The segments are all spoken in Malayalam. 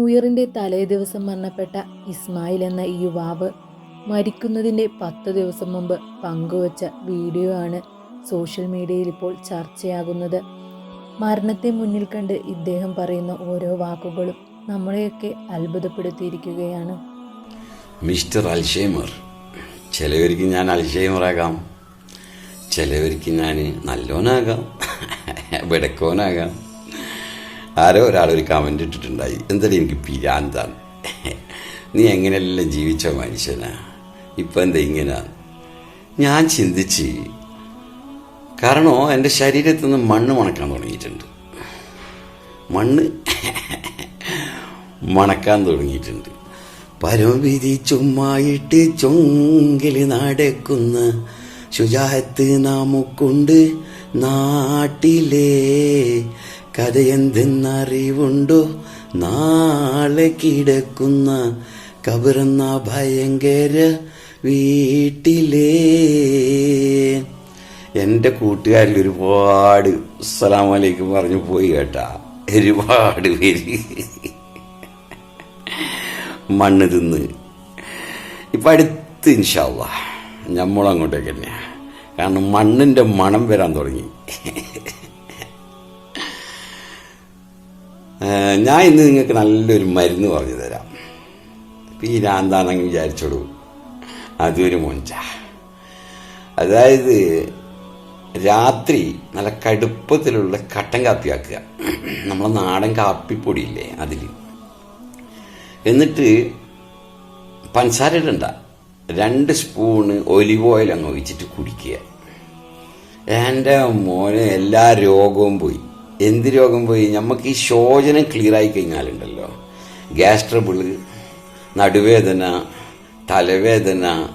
ഉയറിന്റെ തലേ ദിവസം മരണപ്പെട്ട ഇസ്മായിൽ എന്ന ഈ യുവാവ് മരിക്കുന്നതിന്റെ പത്ത് ദിവസം മുമ്പ് പങ്കുവച്ച വീഡിയോ ആണ് സോഷ്യൽ മീഡിയയിൽ ഇപ്പോൾ ചർച്ചയാകുന്നത്. മരണത്തെ മുന്നിൽ കണ്ട് ഇദ്ദേഹം പറയുന്ന ഓരോ വാക്കുകളും നമ്മളെയൊക്കെ അത്ഭുതപ്പെടുത്തിയിരിക്കുകയാണ്. മിസ്റ്റർ അൽഷൈമർ ചിലവർക്ക് ഞാൻ അൽഷൈമറാകാം ചിലവർക്ക് ഞാൻ നല്ലവനാകാം വെടക്കോനാകാം. ആരോ ഒരാൾ ഒരു കമന്റ് ഇട്ടിട്ടുണ്ടായി. എന്തായാലും എനിക്ക് പിരാന്താണ്? നീ എങ്ങനെയെല്ലാം ജീവിച്ച മനുഷ്യനാ? ഇപ്പം എന്താ ഇങ്ങനെ? ഞാൻ ചിന്തിച്ച് കാരണം എന്റെ ശരീരത്തിൽ നിന്ന് മണ്ണ് മണക്കാൻ തുടങ്ങിയിട്ടുണ്ട്. മണ്ണ് മണക്കാൻ തുടങ്ങിയിട്ടുണ്ട്. പരംവിധി ചുമ്മായിട്ട് ചൊങ്കിൽ നടക്കുന്ന ശുചാഹത്ത് നാമുക്കുണ്ട് നാട്ടിലെ. കഥയെന്തെന്നറിവുണ്ടോ? നാളെ കിടക്കുന്ന കബറന്ന ഭയങ്കര വീട്ടിലേ. എന്റെ കൂട്ടുകാരിൽ ഒരുപാട് അസ്സലാമലൈക്കും പറഞ്ഞു പോയി കേട്ടാ. ഒരുപാട് പേര് മണ്ണ് തിന്ന്. ഇപ്പം അടുത്ത് ഇൻഷാല്ല നമ്മളങ്ങോട്ടേക്ക് തന്നെയാണ് കാരണം മണ്ണിന്റെ മണം വരാൻ തുടങ്ങി. ഞാൻ ഇന്ന് നിങ്ങൾക്ക് നല്ലൊരു മരുന്ന് പറഞ്ഞു തരാം. ഇപ്പം ഈ രാന്താണെങ്കിൽ വിചാരിച്ചോളൂ. അതൊരു മൊഞ്ച. അതായത് രാത്രി നല്ല കടുപ്പത്തിലുള്ള കട്ടൻ കാപ്പി ആക്കുക നമ്മളെ നാടൻ കാപ്പിപ്പൊടിയില്ലേ അതിൽ എന്നിട്ട് പഞ്ചസാര ഇടണ്ട. രണ്ട് സ്പൂണ് ഒലിവ് ഓയിൽ അങ്ങ് ഒഴിച്ചിട്ട് കുടിക്കുക. എന്റെ മോനെ എല്ലാ രോഗവും പോയി. എന്ത് രോഗം പോയി? നമുക്ക് ഈ ശോചനം ക്ലിയർ ആയി കഴിഞ്ഞാലുണ്ടല്ലോ. ഗ്യാസ്ട്രബിൾ നടുവേദന തലവേദന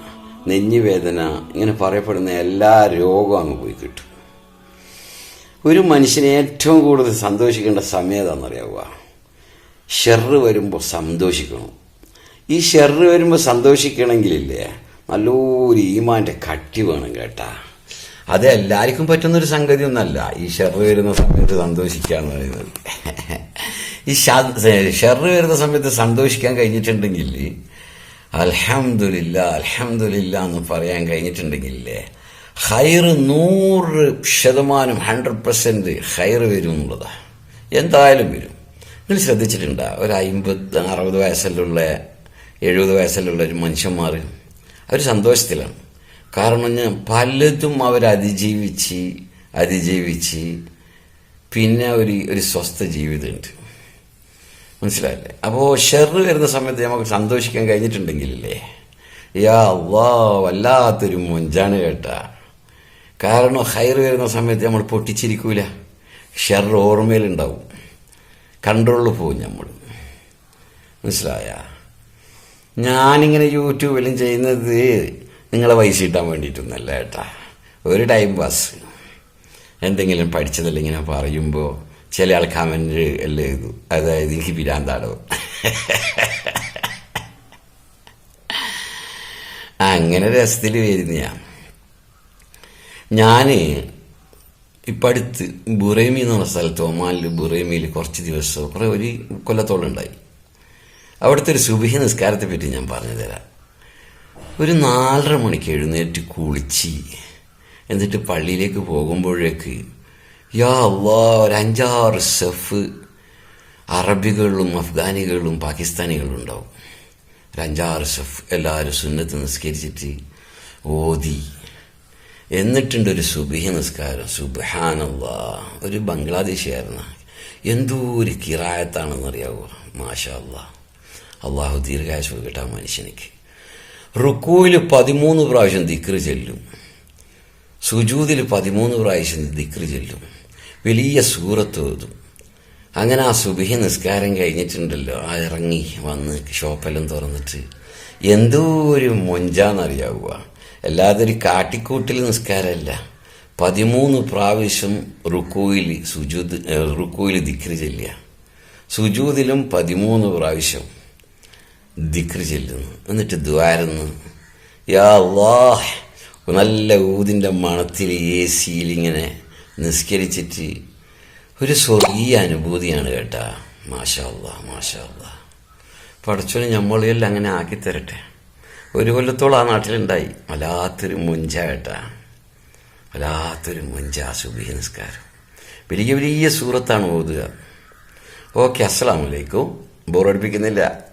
നെഞ്ഞുവേദന ഇങ്ങനെ പറയപ്പെടുന്ന എല്ലാ രോഗവും അങ്ങ് പോയി കിട്ടും. ഒരു മനുഷ്യനെ ഏറ്റവും കൂടുതൽ സന്തോഷിക്കേണ്ട സമയം ഏതാണെന്നറിയാവുക ഷെറ് വരുമ്പോൾ സന്തോഷിക്കണം. ഈ ഷെറ് വരുമ്പോൾ സന്തോഷിക്കണമെങ്കിലില്ലേ? നല്ലൊരു ഈമാന്റെ കട്ടി വേണം കേട്ടാ. അത് എല്ലാവർക്കും പറ്റുന്നൊരു സംഗതി ഒന്നല്ല ഈ ഷെറ് വരുന്ന സമയത്ത് സന്തോഷിക്കുക എന്ന് പറയുന്നത്. ഈ ഷെറ് വരുന്ന സമയത്ത് സന്തോഷിക്കാൻ കഴിഞ്ഞിട്ടുണ്ടെങ്കിൽ അൽഹംദുലില്ല അൽഹംദുലില്ല എന്ന് പറയാൻ കഴിഞ്ഞിട്ടുണ്ടെങ്കിലേ ഹൈർ നൂറ് ശതമാനം ഹൺഡ്രഡ് പെർസെന്റ് ഹൈർ വരും എന്നുള്ളതാണ് എന്തായാലും വരും. നിങ്ങൾ ശ്രദ്ധിച്ചിട്ടുണ്ടോ? ഒരു അമ്പത് അറുപത് വയസ്സിലുള്ള എഴുപത് വയസ്സിലുള്ള ഒരു മനുഷ്യന്മാർ അവർ സന്തോഷത്തിലാണ്. കാരണം ഞാൻ പലതും അവർ അതിജീവിച്ച് അതിജീവിച്ച് പിന്നെ ഒരു ഒരു സ്വസ്ഥ ജീവിതമുണ്ട്. മനസ്സിലായില്ലേ? അപ്പോൾ ഷെറ് വരുന്ന സമയത്ത് നമുക്ക് സന്തോഷിക്കാൻ കഴിഞ്ഞിട്ടുണ്ടെങ്കിലല്ലേ? യാ വാ വല്ലാത്തൊരു മുഞ്ചാണ് കേട്ടാ. കാരണം ഹൈർ വരുന്ന സമയത്ത് നമ്മൾ പൊട്ടിച്ചിരിക്കൂല. ഷെർ ഓർമ്മയിലുണ്ടാവും. കൺട്രോളിൽ പോകും നമ്മൾ. മനസ്സിലായ? ഞാനിങ്ങനെ യൂട്യൂബിലും ചെയ്യുന്നത് നിങ്ങളെ പൈസ കിട്ടാൻ വേണ്ടിയിട്ടൊന്നല്ല ഏട്ടാ ഒരു ടൈം പാസ് എന്തെങ്കിലും പഠിച്ചതല്ല ഇങ്ങനെ പറയുമ്പോൾ ചില ആൾ കമന്റ് എല്ലാം എഴുതു. അതായത് എനിക്ക് പിരാന്താടോ. അങ്ങനെ രസത്തിൽ വരുന്ന ഞാൻ. ഞാൻ ഇപ്പം അടുത്ത് ബുറേമി എന്ന് പറഞ്ഞ സ്ഥലത്ത് ഒമാനിൽ ബുറേമിയിൽ കുറച്ച് ദിവസം കുറേ ഒരു കൊല്ലത്തോളം ഉണ്ടായി. അവിടുത്തെ ഒരു സുബിഹി നിസ്കാരത്തെ പറ്റി ഞാൻ പറഞ്ഞു തരാം. ഒരു നാലര മണിക്ക് എഴുന്നേറ്റ് കുളിച്ച് എന്നിട്ട് പള്ളിയിലേക്ക് പോകുമ്പോഴേക്ക് യാ അള്ളാ ഒരു അഞ്ചാറ് സെഫ് അറബികളും അഫ്ഗാനികളും പാകിസ്ഥാനികളും ഉണ്ടാവും. ഒരു അഞ്ചാറ് സെഫ് എല്ലാവരും സുന്നത്ത് നിസ്കരിച്ചിട്ട് ഓതി. എന്നിട്ടുണ്ട് ഒരു സുബിഹ നിസ്കാരം. സുബാനല്ല ഒരു ബംഗ്ലാദേശിയായിരുന്നു. എന്തോ ഒരു കിറായത്താണെന്നറിയാവോ? മാഷ അള്ളാഹു ദീർഘായുസ് കിട്ടാൻ മനുഷ്യനിക്ക്. റുക്കൂയിൽ പതിമൂന്ന് പ്രാവശ്യം ദിക്ർ ചെല്ലും. സുജൂതിൽ പതിമൂന്ന് പ്രാവശ്യം ദിക്ർ ചെല്ലും. വലിയ സൂറത്ത് ഓതും. അങ്ങനെ ആ സുബിഹി നിസ്കാരം കഴിഞ്ഞിട്ടുണ്ടല്ലോ. ആ ഇറങ്ങി വന്ന് ഷോപ്പെല്ലാം തുറന്നിട്ട് എന്തോ ഒരു മൊഞ്ചാന്നറിയാവുക അല്ലാതെ ഒരു കാട്ടിക്കൂട്ടിൽ നിസ്കാരമല്ല പതിമൂന്ന് പ്രാവശ്യം റുക്കോയിൽ സുജൂദ് റുക്കോയിൽ ദിക്രി ചെല്ലുക. സുജൂതിലും പതിമൂന്ന് പ്രാവശ്യം. ദിക്റ് ചെല്ലുന്നു. എന്നിട്ട് ദ്വാരുന്നു യാ നല്ല ഊതിന്റെ മണത്തിൽ എ സിയിലിങ്ങനെ നിസ്കരിച്ചിട്ട് ഒരു സ്വർഗീയ അനുഭൂതിയാണ് കേട്ടാ. മാഷാ അള്ളാഹ് മാഷാ അള്ളാഹ് പഠിച്ചോന് ഞമ്മളിയെല്ലാം അങ്ങനെ ആക്കി തരട്ടെ ഒരു കൊല്ലത്തോളം ആ നാട്ടിലുണ്ടായി. വല്ലാത്തൊരു മുഞ്ച കേട്ടാ. വല്ലാത്തൊരു മുഞ്ച സുബി നിസ്കാരം. വലിയ വലിയ സൂറത്താണ് ഓതുക. ഓക്കെ അസ്സലാമലൈക്കും ബോറടിപ്പിക്കുന്നില്ല.